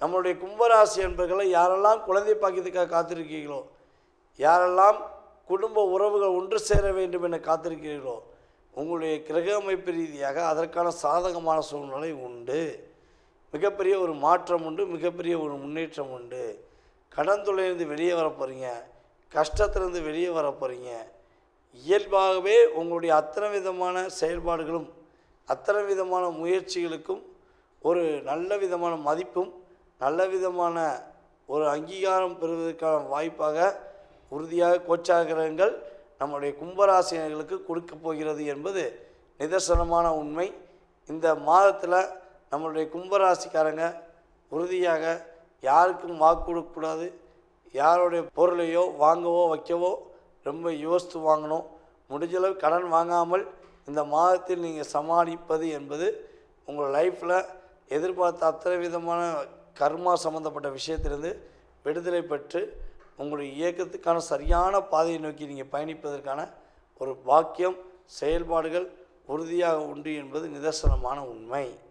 நம்மளுடைய கும்பராசி என்பர்களை யாரெல்லாம் குழந்தை பாக்கியத்துக்காக காத்திருக்கீங்களோ யாரெல்லாம் குடும்ப உறவுகள் ஒன்று சேர வேண்டும் என காத்திருக்கிறீர்களோ உங்களுடைய கிரக அமைப்பு ரீதியாக அதற்கான சாதகமான சூழ்நிலை உண்டு. மிகப்பெரிய ஒரு மாற்றம் உண்டு மிகப்பெரிய ஒரு முன்னேற்றம் உண்டு. கடன் வெளியே வர போகிறீங்க கஷ்டத்திலிருந்து வெளியே வர போகிறீங்க இயல்பாகவே உங்களுடைய அத்தனை விதமான செயல்பாடுகளும் அத்தனை விதமான முயற்சிகளுக்கும் ஒரு நல்ல விதமான மதிப்பும் நல்ல விதமான ஒரு அங்கீகாரம் பெறுவதற்கான வாய்ப்பாக உறுதியாக கோச்சாகிரகங்கள் நம்முடைய கும்பராசினர்களுக்கு கொடுக்க போகிறது என்பது நிதர்சனமான உண்மை. இந்த மாதத்தில் நம்மளுடைய கும்பராசிக்காரங்க உறுதியாக யாருக்கும் வாக்கு கொடுக்கக்கூடாது யாருடைய பொருளையோ வாங்கவோ வைக்கவோ ரொம்ப யோசித்து வாங்கணும். முடிஞ்சளவு கடன் வாங்காமல் இந்த மாதத்தில் நீங்கள் சமாளிப்பது என்பது உங்கள் லைஃப்பில் எதிர்பார்த்த அத்தனை விதமான கர்மா சம்மந்தப்பட்ட விஷயத்திலிருந்து விடுதலை பெற்று உங்களுடைய இயக்கத்துக்கான சரியான பாதையை நோக்கி நீங்கள் பயணிப்பதற்கான ஒரு பாக்கியம் செயல்பாடுகள் உறுதியாக உண்டு என்பது நிதர்சனமான உண்மை.